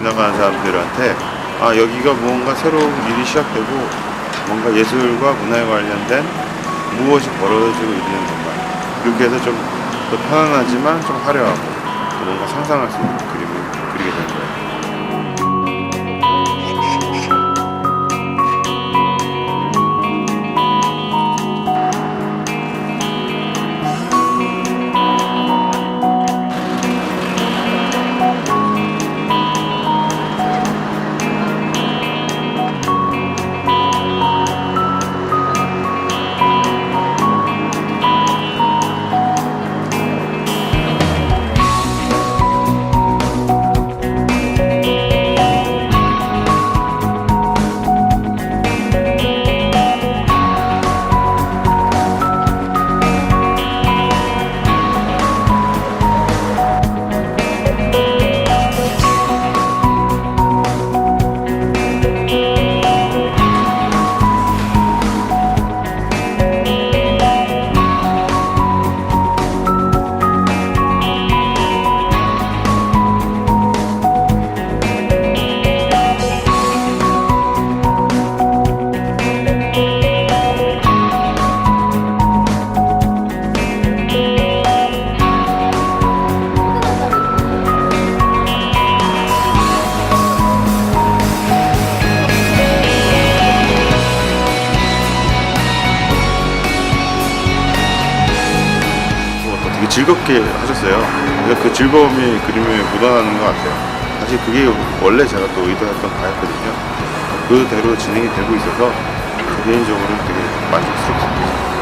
지나가는 사람들한테 아 여기가 뭔가 새로운 일이 시작되고 뭔가 예술과 문화에 관련된 무엇이 벌어지고 있는 건가 그렇게 해서 좀 더 편안하지만 좀 화려하고 또 뭔가 상상할 수 있는 그림을 그리게 되는 거예요. 즐겁게 하셨어요. 그래서 그 즐거움이 그림에 묻어나는 것 같아요. 사실 그게 원래 제가 또 의도했던 바였거든요. 그대로 진행이 되고 있어서 저 개인적으로는 되게 만족스럽습니다.